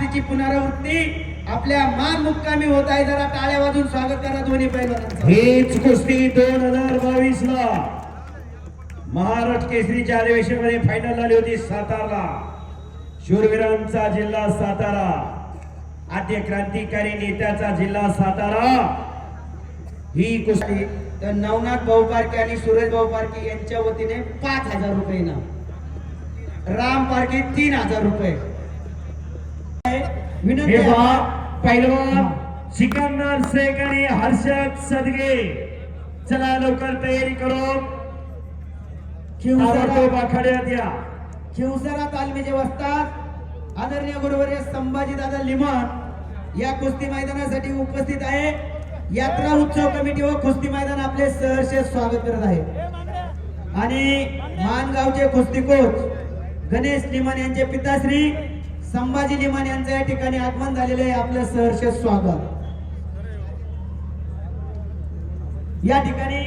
तिची पुनरावृत्ती आपल्या मान मुक्कामी होत आहे. जरा टाळ्या वाजून स्वागत करा दोन्ही पैलवानांचं. हीच कुस्ती दोन हजार बावीस ला महाराष्ट्र केसरीच्या अधिवेशनामध्ये फायनल झाली होती सातारला. शूरवीरांचा जिल्हा सातारा. आद्य क्रांतिकारी नेत्याचा जिल्हा सातारा. ही कुस्ती तर नवनाथ भाऊ पारखे आणि सुरेश भाऊ पारखे यांच्या वतीने पाच हजार रुपये इनाम. राम पारखे तीन हजार रुपये. विनंती हे पैलवान सिकंदर शेख आणि हर्षद सदगे. चला लवकर तयारी करो. आखाड्यात या. शिवसरा तालमीचे वस्ताद आदरणीय गुरुवर्य संभाजी दादा लिमण या कुस्ती मैदानासाठी उपस्थित आहे. यात्रा उत्सव कमिटी व कुस्ती मैदान आपले सहर्ष स्वागत करत आहे. आणि मानगावचे कुस्ती कोच गणेश लिमण यांचे पिताश्री संभाजी लिमान यांचं या ठिकाणी आगमन झालेलं आहे. आपलं सहर्ष स्वागत. या ठिकाणी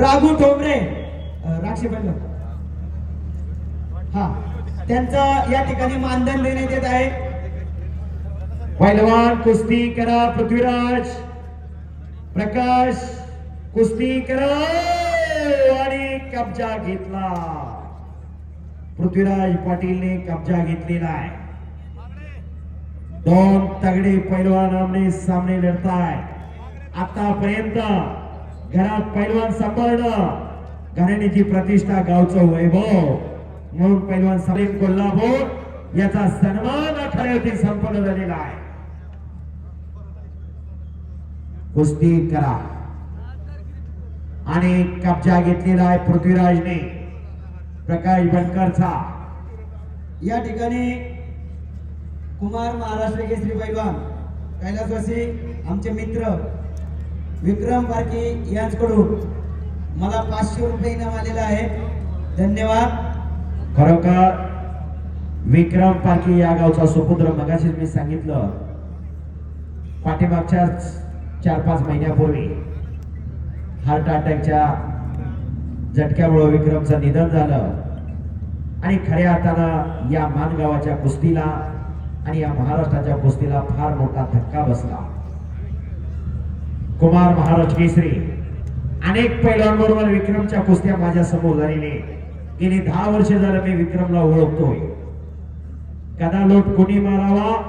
राघू ठोंबरे राक्षी पाहिलं हा त्यांचं या ठिकाणी मानधन देण्यात येत आहे. पैलवान कुस्ती करा पृथ्वीराज प्रकाश कुस्ती करा आणि कब्जा घेतला. पृथ्वीराज पाटीलने कब्जा घेतलेला आहे. दोन तगडे पैलवान आमने सामने लढताय. आतापर्यंत घरात पैलवान सांभाळणं घराण्याची प्रतिष्ठा गावचं वैभव. म्हणून पैलवान सलीम कोल्हापूर. याचा सन्मान आखाड्यावरती संपन्न झालेला आहे. कुस्ती करा. आणि कब्जा घेतलेला आहे पृथ्वीराजने. प्रकाश बनकरचा. या ठिकाणी कुमार महाराष्ट्र केसरी पैलवान कैलासवासी आमचे मित्र विक्रम पारखे यांच्याकडून मला पाचशे रुपये इनाम आलेलं आहे धन्यवाद. खरोखर विक्रम पारखी या गावचा सुपुत्र मगाशीच मी सांगितलं पाठीमागच्याच चार पाच महिन्यापूर्वी हार्ट अटॅकच्या झटक्यामुळे विक्रमचं निधन झालं. आणि खऱ्या अर्थानं या मानगावाच्या कुस्तीला आणि या महाराष्ट्राच्या कुस्तीला फार मोठा धक्का बसला. कुमार महाराज केसरी अनेक पैलवांबरोबर विक्रमच्या कुस्त्या माझ्यासमोर झालेले. गेली दहा वर्ष झालं मी विक्रमला ओळखतोय. कदा लोट कोणी मारावा?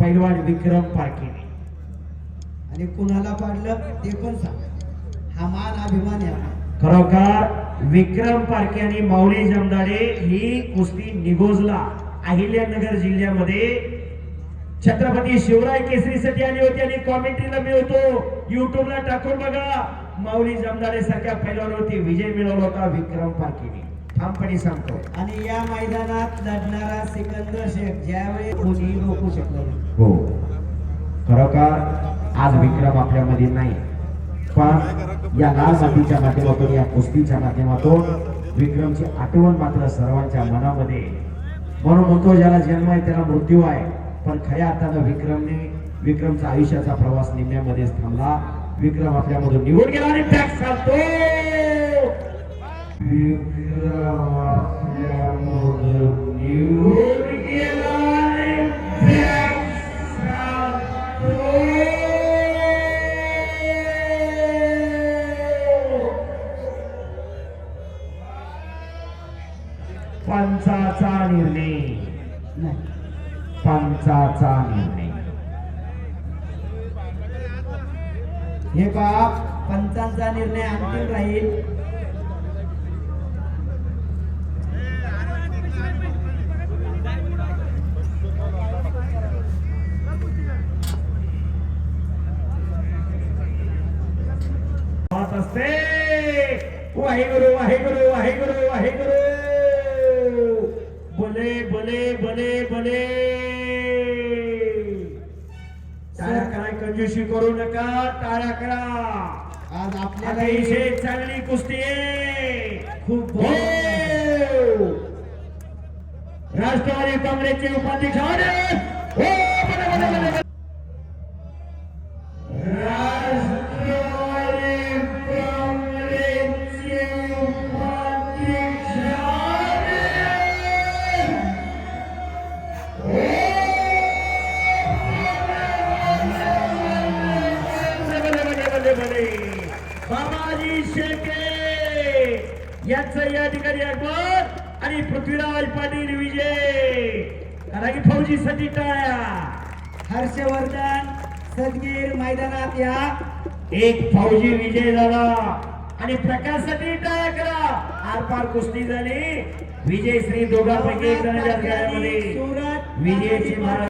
पैलवान विक्रम पारखीने. आणि कुणाला पाडलं ते पण सांग हा मान अभिमान. खरोखर विक्रम पारखे आणि माऊली जमदाडे ही कुस्ती निगोजला अहिल्यानगर जिल्ह्यामध्ये. छत्रपती शिवराय केसरीसाठी आली होती आणि कॉमेंट्रीला मी होतो युट्यूबला टाकून बघा. माऊली जमदाडे सारख्या पैलवानवरती विजय मिळवला होता विक्रम पारखेने. ठामपणे सांगतो. आणि या मैदानात लढणारा सिकंदर शेख ज्यावेळी कोणी रोखू शकलं. हो. खरोखर आज विक्रम आपल्यामध्ये नाही. पण या लाल मातीच्या माध्यमातून या कुस्तीच्या माध्यमातून विक्रमची आठवण मात्र सर्वांच्या मनामध्ये. म्हणून म्हणतो ज्याला जन्म आहे त्याला मृत्यू आहे. पण खऱ्या अर्थानं विक्रमने विक्रमचा आयुष्याचा प्रवास निम्म्यामध्येच थांबला. विक्रम आपल्यामधून निघून गेला आणि टॅक्स सांगतो पंचाचा निर्णय. पंचाचा निर्णय. हे बाप पंचांचा निर्णय अंतिम राहील. असते. वाहेगुरु वाहेगुरु वाहेगुरु वाहेगुरु. बोले बोले बोले टाळ्या करा कंजूशी करू नका टाळ्या करा. आज आपल्याला चांगली कुस्ती आहे. खूप हो! राष्ट्रवादी काँग्रेसचे उपाध्यक्ष शेळके यांचं या ठिकाणी अकबर आणि पृथ्वीराज पाटील विजय. कारण की फौजीसाठी टाळ्या हर्षवर्धन सदगीर मैदानात या. एक फौजी विजय झाला. आणि प्रकाशसाठी टाळ्या करा आरपार कुस्ती झाली. विजय श्री दोघांपैकी एक गाड्यामध्ये सुरत विजयाची महाराज